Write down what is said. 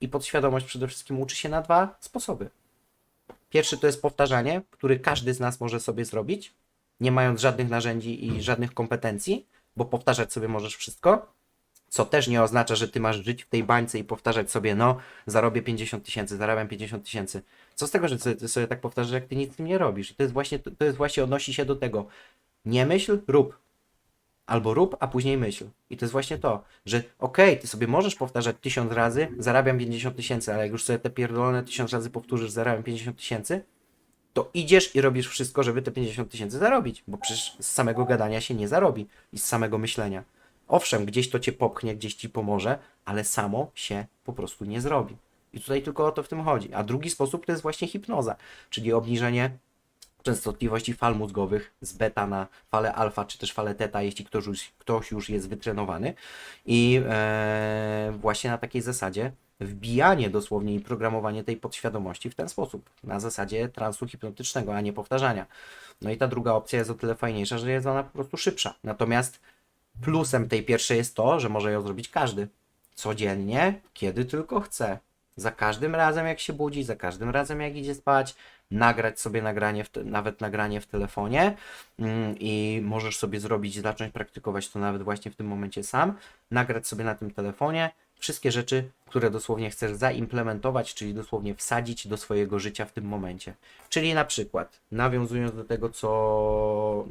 I podświadomość przede wszystkim uczy się na dwa sposoby. Pierwszy to jest powtarzanie, który każdy z nas może sobie zrobić, nie mając żadnych narzędzi i żadnych kompetencji, bo powtarzać sobie możesz wszystko, co też nie oznacza, że ty masz żyć w tej bańce i powtarzać sobie, no, zarobię 50 tysięcy, zarabiam 50 tysięcy. Co z tego, że ty sobie tak powtarzasz, jak ty nic z tym nie robisz? I to jest właśnie, to jest właśnie odnosi się do tego, nie myśl, rób. Albo rób, a później myśl. I to jest właśnie to, że okej, ty sobie możesz powtarzać tysiąc razy, zarabiam 50 tysięcy, ale jak już sobie te pierdolone tysiąc razy powtórzysz, zarabiam 50 tysięcy, to idziesz i robisz wszystko, żeby te 50 tysięcy zarobić, bo przecież z samego gadania się nie zarobi i z samego myślenia. Owszem, gdzieś to cię popchnie, gdzieś ci pomoże, ale samo się po prostu nie zrobi. I tutaj tylko o to w tym chodzi. A drugi sposób to jest właśnie hipnoza, czyli obniżenie częstotliwości fal mózgowych z beta na falę alfa, czy też falę teta, jeśli ktoś już, ktoś już jest wytrenowany. I e, właśnie na takiej zasadzie wbijanie dosłownie i programowanie tej podświadomości w ten sposób, na zasadzie transu hipnotycznego, a nie powtarzania. No i ta druga opcja jest o tyle fajniejsza, że jest ona po prostu szybsza. Natomiast plusem tej pierwszej jest to, że może ją zrobić każdy. Codziennie, kiedy tylko chce. Za każdym razem, jak się budzi, za każdym razem, jak idzie spać, nagrać sobie nagranie, te, nawet nagranie w telefonie mm, i możesz sobie zrobić, zacząć praktykować to nawet właśnie w tym momencie sam, nagrać sobie na tym telefonie wszystkie rzeczy, które dosłownie chcesz zaimplementować, czyli dosłownie wsadzić do swojego życia w tym momencie. Czyli na przykład, nawiązując do tego, co